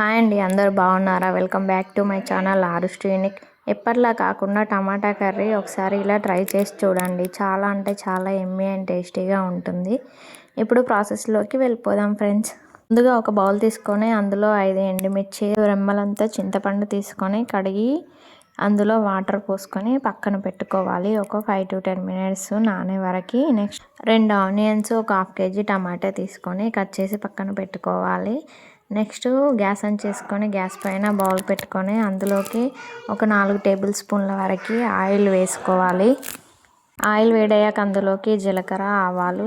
Hi అండి అందరు బాగున్నారా? Welcome back to my channel Aarush unique ఎప్పటిలా కాకుండా టమాటా కర్రీ ఒకసారి ఇలా ట్రై చేసి చూడండి. చాలా అంటే చాలా ఎమ్మీ అండ్ టేస్టీగా ఉంటుంది. ఇప్పుడు ప్రాసెస్లోకి వెళ్ళిపోదాం ఫ్రెండ్స్. ముందుగా ఒక బౌల్ తీసుకొని అందులో ఐదు ఎండుమిర్చి రెమ్మలంతా చింతపండు తీసుకొని కడిగి అందులో వాటర్ పోసుకొని పక్కన పెట్టుకోవాలి. ఒక ఫైవ్ టు టెన్ మినిట్స్ నానే వరకు. నెక్స్ట్ రెండు ఆనియన్స్ ఒక హాఫ్ కేజీ టమాటా తీసుకొని కట్ చేసి పక్కన పెట్టుకోవాలి. నెక్స్ట్ గ్యాస్ ఆన్ చేసుకొని గ్యాస్ పైన బౌల్ పెట్టుకొని అందులోకి ఒక నాలుగు టేబుల్ స్పూన్ల వరకు ఆయిల్ వేసుకోవాలి. ఆయిల్ వేడయ్యాక అందులోకి జీలకర్ర ఆవాలు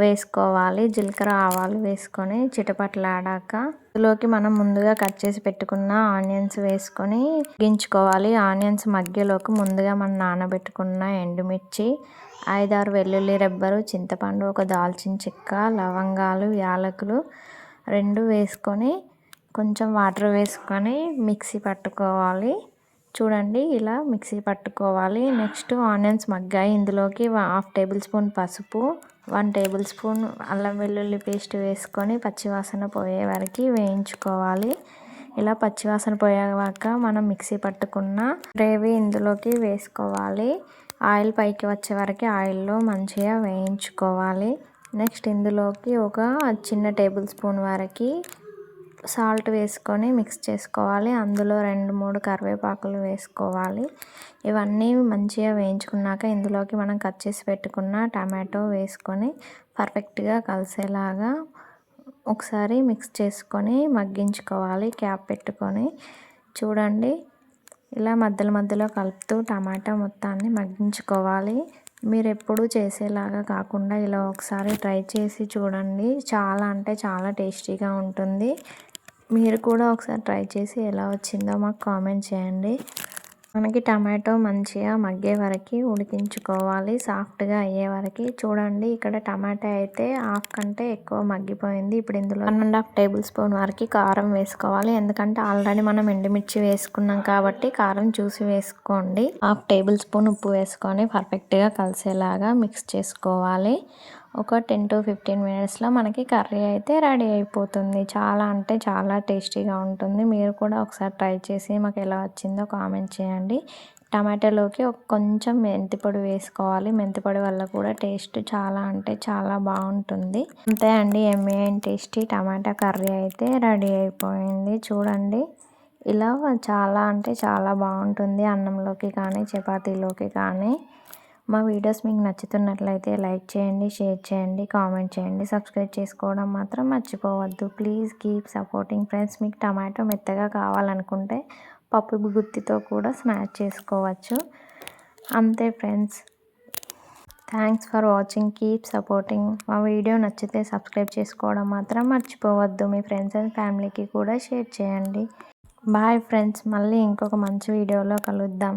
వేసుకోవాలి. జీలకర్ర ఆవాలు వేసుకొని చిటపట్లాడాక అందులోకి మనం ముందుగా కట్ చేసి పెట్టుకున్న ఆనియన్స్ వేసుకొని గించుకోవాలి ఆనియన్స్ మధ్యలోకి ముందుగా మనం నానబెట్టుకున్న ఎండుమిర్చి ఐదారు వెల్లుల్లి రెబ్బరు చింతపండు ఒక దాల్చిన చెక్క లవంగాలు యాలకులు రెండు వేసుకొని కొంచెం వాటర్ వేసుకొని మిక్సీ పట్టుకోవాలి. చూడండి ఇలా మిక్సీ పట్టుకోవాలి. నెక్స్ట్ ఆనియన్స్ మగ్గాయి. ఇందులోకి హాఫ్ టేబుల్ స్పూన్ పసుపు వన్ టేబుల్ స్పూన్ అల్లం వెల్లుల్లి పేస్ట్ వేసుకొని పచ్చివాసన పోయే వరకు వేయించుకోవాలి. ఇలా పచ్చివాసన పోయాక మనం మిక్సీ పట్టుకున్న గ్రేవీ ఇందులోకి వేసుకోవాలి. ఆయిల్ పైకి వచ్చే వరకు ఆయిల్లో మంచిగా వేయించుకోవాలి. నెక్స్ట్ ఇందులోకి ఒక చిన్న టేబుల్ స్పూన్ వరకు సాల్ట్ వేసుకొని మిక్స్ చేసుకోవాలి. అందులో రెండు మూడు కరివేపాకులు వేసుకోవాలి. ఇవన్నీ మంచిగా వేయించుకున్నాక ఇందులోకి మనం కట్ చేసి పెట్టుకున్న టమాటో వేసుకొని పర్ఫెక్ట్గా కలిసేలాగా ఒకసారి మిక్స్ చేసుకొని మగ్గించుకోవాలి. క్యాప్ పెట్టుకొని చూడండి. ఇలా మధ్యలో మధ్యలో కలుపుతూ టమాటా మొత్తాన్ని మగ్గించుకోవాలి. మీరు ఎప్పుడు చేసేలాగా కాకుండా ఇలా ఒకసారి ట్రై చేసి చూడండి. చాలా అంటే చాలా టేస్టీగా ఉంటుంది. మీరు కూడా ఒకసారి ట్రై చేసి ఎలా వచ్చిందో మాకు కామెంట్ చేయండి. మనకి టమాటో మంచిగా మగ్గే వరకు ఉడికించుకోవాలి సాఫ్ట్గా అయ్యే వరకు. చూడండి ఇక్కడ టమాటా అయితే హాఫ్ కంటే ఎక్కువ మగ్గిపోయింది. ఇప్పుడు ఇందులో one and half tablespoon వరకు కారం వేసుకోవాలి. ఎందుకంటే ఆల్రెడీ మనం ఎండుమిర్చి వేసుకున్నాం కాబట్టి కారం చూసి వేసుకోండి. హాఫ్ టేబుల్ స్పూన్ ఉప్పు వేసుకొని పర్ఫెక్ట్గా కలిసేలాగా మిక్స్ చేసుకోవాలి. ఒక టెన్ టు ఫిఫ్టీన్ మినిట్స్లో మనకి కర్రీ అయితే రెడీ అయిపోతుంది. చాలా అంటే చాలా టేస్టీగా ఉంటుంది. మీరు కూడా ఒకసారి ట్రై చేసి మాకు ఎలా వచ్చిందో కామెంట్ చేయండి. టమాటాలోకి ఒక కొంచెం మెంతిపొడి వేసుకోవాలి. మెంతిపొడి వల్ల కూడా టేస్ట్ చాలా అంటే చాలా బాగుంటుంది. అంతే అండి ఎమ్మె టేస్టీ టమాటా కర్రీ అయితే రెడీ అయిపోయింది. చూడండి ఇలా చాలా అంటే చాలా బాగుంటుంది అన్నంలోకి కానీ చపాతీలోకి కానీ. మా వీడియోస్ మీకు నచ్చుతున్నట్లయితే లైక్ చేయండి షేర్ చేయండి కామెంట్ చేయండి. సబ్స్క్రైబ్ చేసుకోవడం మాత్రం మర్చిపోవద్దు. Please keep supporting friends. మీకు టమాటో మెత్తగా కావాలనుకుంటే పప్పు గుత్తితో కూడా స్మాష్ చేసుకోవచ్చు. అంతే friends. Thanks for watching. Keep supporting. మా వీడియో నచ్చితే సబ్స్క్రైబ్ చేసుకోవడం మాత్రం మర్చిపోవద్దు. మీ ఫ్రెండ్స్ అండ్ ఫ్యామిలీకి కూడా షేర్ చేయండి. Bye friends. మళ్ళీ ఇంకొక మంచి వీడియోలో కలుద్దాం.